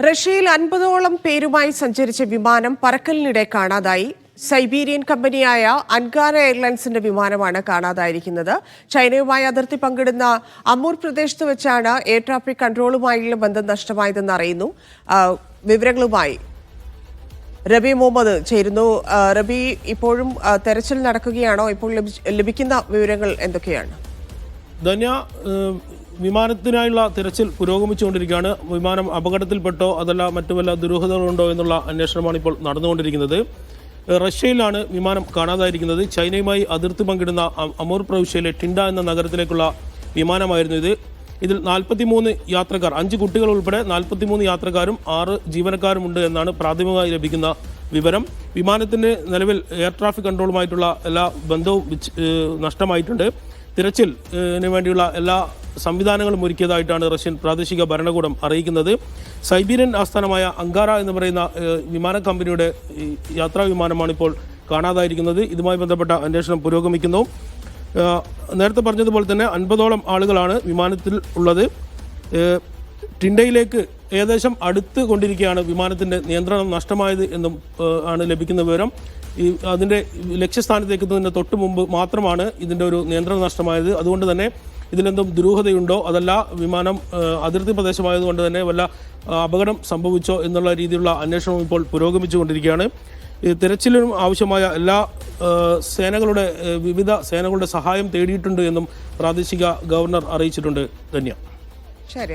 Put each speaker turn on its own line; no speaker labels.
റഷ്യയിൽ അൻപതോളം പേരുമായി സഞ്ചരിച്ച വിമാനം പറക്കലിനിടെ കാണാതായി. സൈബീരിയൻ കമ്പനിയായ അൻഗാര എയർലൈൻസിന്റെ വിമാനമാണ് കാണാതായിരിക്കുന്നത്. ചൈനയുമായി അതിർത്തി പങ്കിടുന്ന അമൂർ പ്രദേശത്ത് വെച്ചാണ് എയർ ട്രാഫിക് കൺട്രോളുമായുള്ള ബന്ധം നഷ്ടമായതെന്ന് അറിയുന്നു. വിവരങ്ങളുമായി റബി മുഹമ്മദ് ചേരുന്നു. റബി ഇപ്പോഴും തെരച്ചിൽ നടക്കുകയാണോ? ഇപ്പോൾ ലഭിക്കുന്ന വിവരങ്ങൾ എന്തൊക്കെയാണ്?
ധന്യ വിമാനത്തിനായുള്ള തിരച്ചിൽ പുരോഗമിച്ചുകൊണ്ടിരിക്കുകയാണ്. വിമാനം അപകടത്തിൽപ്പെട്ടോ അതല്ല മറ്റു വല്ല ദുരൂഹതകളുണ്ടോ എന്നുള്ള അന്വേഷണമാണ് ഇപ്പോൾ നടന്നുകൊണ്ടിരിക്കുന്നത്. റഷ്യയിലാണ് വിമാനം കാണാതായിരിക്കുന്നത്. ചൈനയുമായി അതിർത്തി പങ്കിടുന്ന അമൂർ പ്രവിശ്യയിലെ ടിൻഡ എന്ന നഗരത്തിലേക്കുള്ള വിമാനമായിരുന്നു ഇത്. ഇതിൽ നാൽപ്പത്തിമൂന്ന് യാത്രക്കാർ അഞ്ച് കുട്ടികൾ ഉൾപ്പെടെ നാൽപ്പത്തിമൂന്ന് യാത്രക്കാരും ആറ് ജീവനക്കാരുമുണ്ട് എന്നാണ് പ്രാഥമികമായി ലഭിക്കുന്ന വിവരം. വിമാനത്തിന് നിലവിൽ എയർ ട്രാഫിക് കൺട്രോളുമായിട്ടുള്ള എല്ലാ ബന്ധവും നഷ്ടമായിട്ടുണ്ട്. തിരച്ചിലിന് വേണ്ടിയുള്ള എല്ലാ സംവിധാനങ്ങളും ഒരുക്കിയതായിട്ടാണ് റഷ്യൻ പ്രാദേശിക ഭരണകൂടം അറിയിക്കുന്നത്. സൈബീരിയൻ ആസ്ഥാനമായ അങ്കാര എന്ന് പറയുന്ന വിമാന കമ്പനിയുടെ യാത്രാ വിമാനമാണ് ഇപ്പോൾ കാണാതായിരിക്കുന്നത്. ഇതുമായി ബന്ധപ്പെട്ട അന്വേഷണം പുരോഗമിക്കുന്നു. നേരത്തെ പറഞ്ഞതുപോലെ തന്നെ അൻപതോളം ആളുകളാണ് വിമാനത്തിൽ ഉള്ളത്. ടിൻഡയിലേക്ക് ഏകദേശം അടുത്ത് കൊണ്ടിരിക്കുകയാണ് വിമാനത്തിന്റെ നിയന്ത്രണം നഷ്ടമായത് എന്നും ആണ് ലഭിക്കുന്ന വിവരം. ഈ അതിന്റെ ലക്ഷ്യസ്ഥാനത്തേക്ക് എത്തുന്നതിന് തൊട്ട് മുമ്പ് മാത്രമാണ് ഇതിന്റെ ഒരു നിയന്ത്രണം നഷ്ടമായത്. അതുകൊണ്ട് തന്നെ ഇതിലെന്തും ദുരൂഹതയുണ്ടോ? അതല്ല വിമാനം അതിർത്തി പ്രദേശമായതുകൊണ്ട് തന്നെ വല്ല അപകടം സംഭവിച്ചോ എന്നുള്ള രീതിയിലുള്ള അന്വേഷണം ഇപ്പോൾ പുരോഗമിച്ചുകൊണ്ടിരിക്കുകയാണ്. തിരച്ചിലിനും ആവശ്യമായ എല്ലാ സേനകളുടെ വിവിധ സേനകളുടെ സഹായം തേടിയിട്ടുണ്ട് എന്നും പ്രാദേശിക ഗവർണർ അറിയിച്ചിട്ടുണ്ട്. ധന്യ.
ശരി